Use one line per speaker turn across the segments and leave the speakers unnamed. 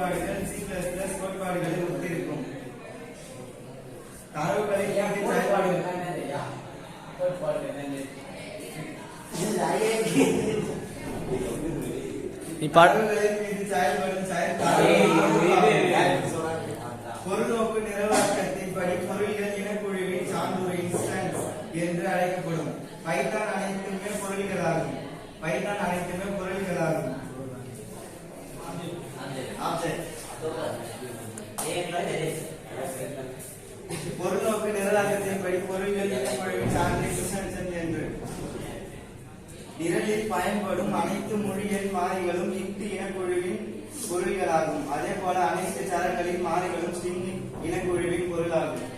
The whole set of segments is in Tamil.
கோட்பாடுகள் சி பிளஸ் பிளஸ் கோட்பாடுகளை ஒத்திருக்கும் தரவுகளை இயக்கி செயல்பாடுகள்
நீ பாடு
தரவுகளின் மீது செயல்படும் செயற்பாடு பொருள்நோக்கு நிரலாக்கத்தின்படி பொருள்கள் இனக்குழுவின் சான்றுரை இன்ஸ்டன்ஸ் என்று அழைக்கப்படும். பைத்தான் அனைத்துமே பொருள்களாகும். பைத்தான் அனைத்துமே பொருள்களாகும் ஆப்ஜெக்ட் பொருள்நோக்கு நிரலாக்கத்தின்படி பொருள்கள் இனக்குழுவின் சான்று இன்ஸ்டன்ஸ் என்று நிரலில் பயன்படும் அனைத்து மொழியின் மாறிகளும் இந்து இனக்குழுவின் பொருள்களாகும். அதே போல அனைத்து சரங்களின் மாறிகளும் ஸ்ட்ரிங் இனக்குழுவின் பொருளாகும்.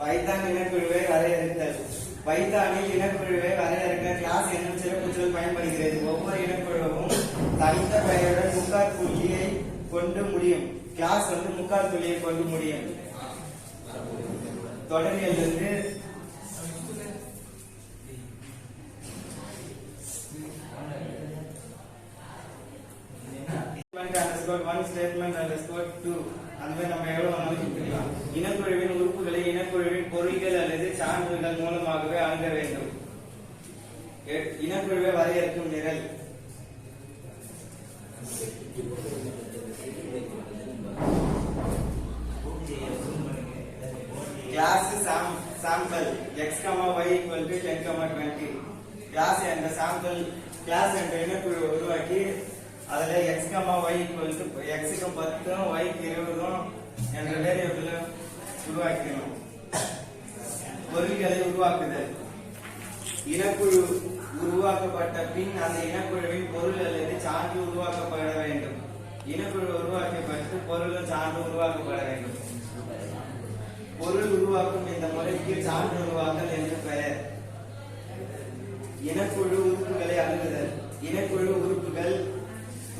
பைத்தான் இனக்குழுவை வரையறுத்தல். பைத்தானில் இனக்குழுவை வரையறுக்க கிளாஸ் என்னும் சிறப்புச்சல் பயன்படுகிறது. ஒவ்வொரு இனக்குழுவும் தனித்த பெயருடன் முக்கால் புள்ளியை கொண்டு முடியும். கிளாஸ் வந்து முக்கால் புள்ளியை கொண்டு முடியும். தொடரியலிருந்து ஒன் ஸ்டேட்மெண்ட் அண்டர்ஸ்கோர் டூ அந்த மாதிரி நம்ம எவ்வளவு வேணாலும் இனக்குழுவின் உறுப்பு சான்றுகள் மூலமாகவே அணுக வேண்டும். எ- இனக்குழுவை வரையறுக்கும் நிரல். Class sam sample X comma Y equal to ten comma twenty class என்ற சாம்பிள் கிளாஸ் என்ற இனக்குழு உருவாக்கி அதுல X comma Y equal to எக்ஸுக்கு பத்தும் ஒய்க்கு இருபதும் என்ற வேரியபிள் உருவாக்கணும் பொருள்களை உருவாக்குதல். இனக்குழு உருவாக்கப்பட்ட பின் அந்த இனக்குழுவின் பொருள் அல்லது சான்று உருவாக்கப்பட வேண்டும். இனக்குழு உருவாக்கப்பட்டு பொருளும் சான்று உருவாக்கப்பட வேண்டும். பொருள் உருவாக்கும் இந்த முறைக்கு சான்று உருவாக்கல் என்று பெயர். இனக்குழு உறுப்புகளை அணுகுதல். இனக்குழு உறுப்புகள்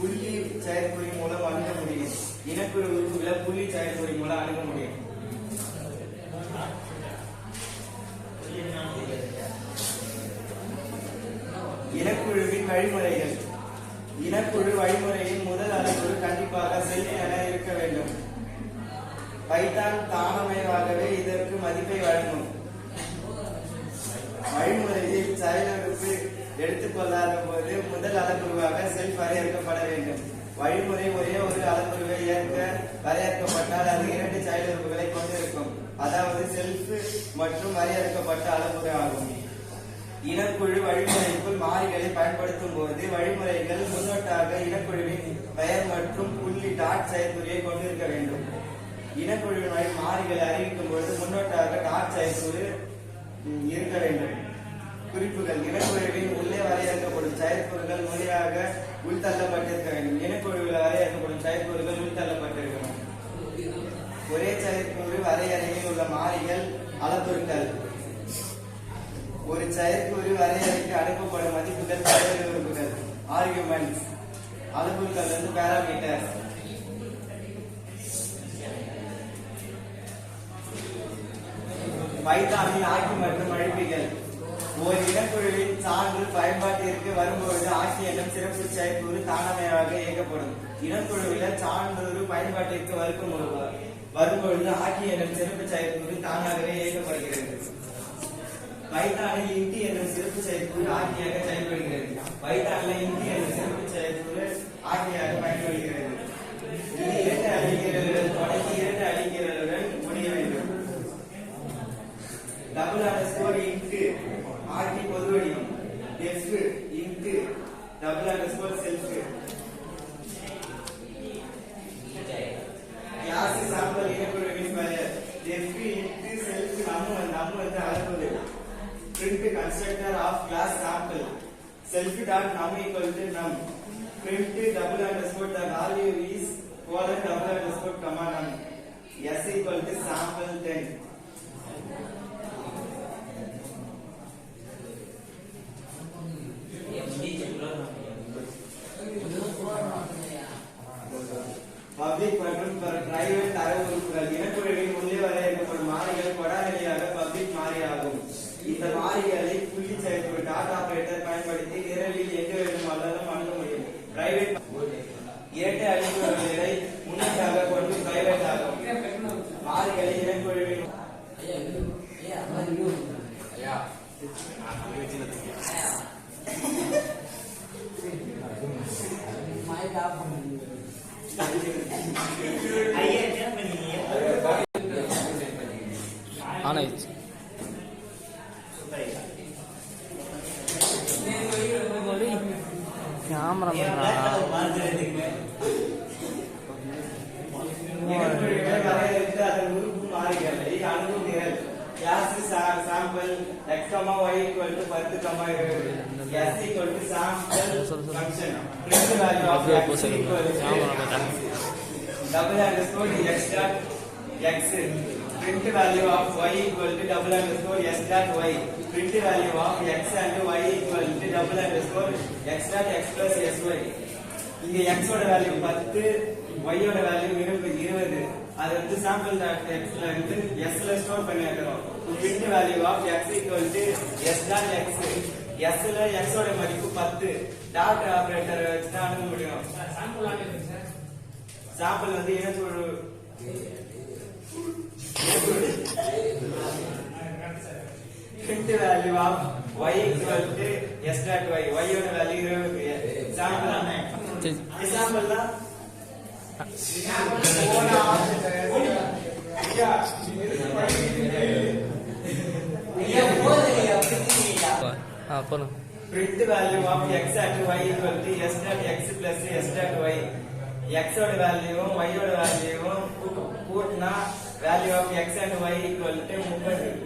புள்ளி செயற்குறி மூலம் அணுக முடியும். இனக்குழு உறுப்புகளை புள்ளி செயற்குறி மூலம் அணுக முடியும். இனக்குழுவின் வழிமுறைகள். இனக்குழு வழிமுறையின் முதல் அளவு கண்டிப்பாக செல் என இருக்க வேண்டும். பைத்தான் தானமயமாகவே இதற்கு மதிப்பை வழங்கும். வழிமுறையில் செயலறுப்பு எடுத்துக்கொள்ளாத போது முதல் அளவுருவாக செல்ஃப் வரையறுக்கப்பட வேண்டும். வழிமுறை ஒரே ஒரு அளவுருவை ஏற்க வரையறுக்கப்பட்டால் அது இரண்டு செயலுறுப்புகளை கொண்டிருக்கும். அதாவது செல்ஃப் மற்றும் வரையறுக்கப்பட்ட அளவுரு ஆகும் இனக்குழு வழிமுறைக்குள் மாறிகளை பயன்படுத்தும் போது வழிமுறைகள் முன்னோட்டாக இனக்குழுவின் பெயர் மற்றும் புள்ளி டாட் செயற்குறியை கொண்டிருக்க வேண்டும். இனக்குழுவின் மாறிகளை அறிவிக்கும் பொழுது முன்னோட்டாக டாட் செயற்குறு இருக்க வேண்டும். குறிப்புகள் இனக்குழுவின் உள்ளே வரையறுக்கப்படும் செயற்கூறுகள் முறையாக உள்தள்ளப்பட்டிருக்க வேண்டும். இனக்குழுவில் வரையறுக்கப்படும் செயற்குறுகள் உள்தள்ளப்பட்டிருக்கணும். ஒரே செயற்கூறு வரையறையில் உள்ள மாறிகள் அளப்பொருட்கள் ஒரு செயற்குறி வரையறைக்கு அனுப்பப்படும் மதிப்புகள் செயலுறுப்புகள் ஆர்குமெண்ட்ஸ் அளவுகள் வந்து பேராமீட்டர் பைத்தானில் ஆக்கி மற்றும் அழைப்பிகள். ஒரு இனக்குழுவின் சான்று பயன்பாட்டிற்கு வரும்பொழுது ஆக்கி என்னும் சிறப்பு செயற்குழு தானமையாக இயக்கப்படும். இனக்குழுவில் சான்று பயன்பாட்டிற்கு வரும் வரும்பொழுது ஆக்கி என்னும் சிறப்பு செயற்குழு தானாகவே இயக்கப்படுகிறது. பைத்தானில் இந்தி என்ற சிறப்பு செயற்கூறு ஆக்கியாக செயல்படுகிறது. பைத்தானில் இந்தி என்ற சிறப்பு செயற்கூறு ஆக்கியாக பயன்படுகிறது. இது இரண்டு அடிக்கிறதுடன் தொடங்கி இரண்டு அடிக்கிறதுடன் முடிய வேண்டும். டபுள் அண்டர் ஸ்கோர் இன்ட்டு ஆர்டி பொது வடிவம். எஃப் இங்கு double underscore equal to sample 10.
Public மற்றும் பிரைவேட்
தரவுறுப்புகள் இனக்குழுவில் உள்ளே வரையறுக்கப்படும் மாறிகள் கொடாநிலையாக பப்ளிக் மாறி இந்த மாறிகளை புள்ளி செயல்படு டாட் ஆபரேட்டர் பயன்படுத்தி நிரலில் எங்கு வேண்டும் அல்லதும் அணுக முடியும் பிரைவேட் இரட்டை அழிப்பு ஆறுகளை
இறங்குழ
வேண்டும்.
ஐயா
ஐயா
ஐயா. ஆனா
double underscore x dot x print value of y equal to double underscore s dot y print value of x and y equal to double underscore x dot x plus sy இங்க x ஓட வேல்யூ 10 y ஓட வேல்யூ 20 20 அது வந்து சாம்பிள் டாட் x ல இருந்து s ல ஸ்டோர் பண்ணி வைக்கிறோம் print value of x equal to s dot x s ல ஓட மதிப்பு 10 டாட் ஆபரேட்டர் வச்சு தான் அணுக முடியும். சாம்பிள் வந்து இனக்குழு print value of y equal to s dot y. Y ஓட வேல்யூ இருபது சாம்பிள் எக்ஸாம்பிள் தான்
ஆ போகணும்
print value of x at y equal to s dot x plus s dot y x ஓட வேல்யூவும் y ஓட வேல்யூவும் கூட்டினா value of x and y equal to 30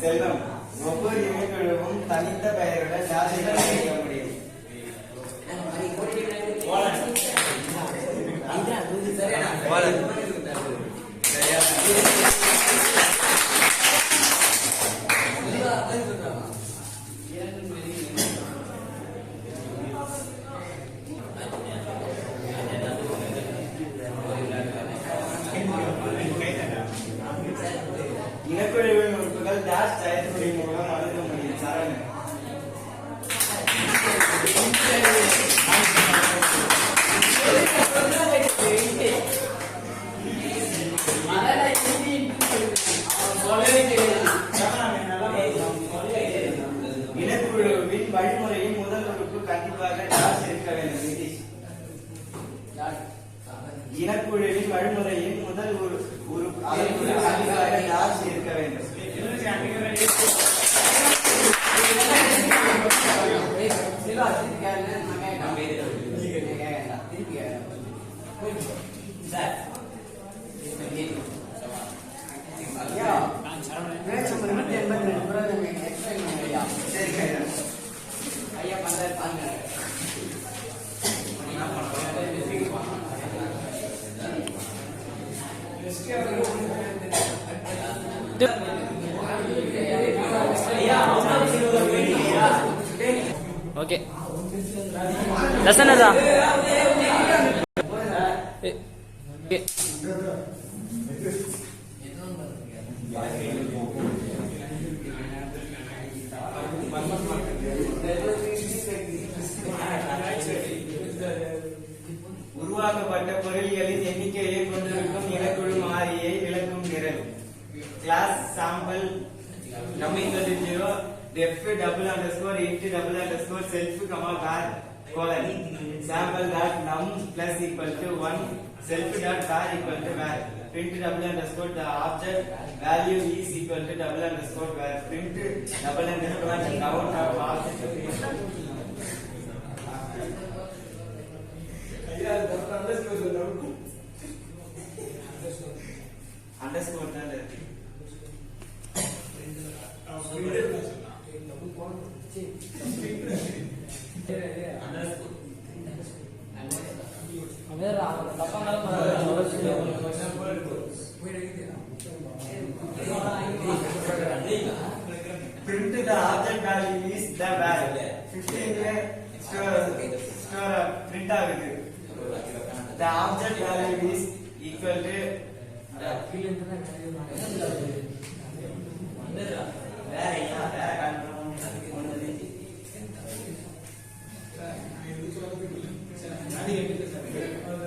செல்வம். ஒவ்வொரு இணைக்குழுவும் தனித்த பெயருடன் ఓకే దర్శన్ అదా Thank you. Def double underscore init double underscore self comma car colon sample dot num plus equal to one self dot car equal to where print double underscore the object value is equal to double underscore where print double underscore and count of object underscore தான் இருக்கு print the object value is the value 15 store store print ஆகுது the object value is equal to
sir
ये दूसरा तो भी नहीं सर गाड़ी है। सर और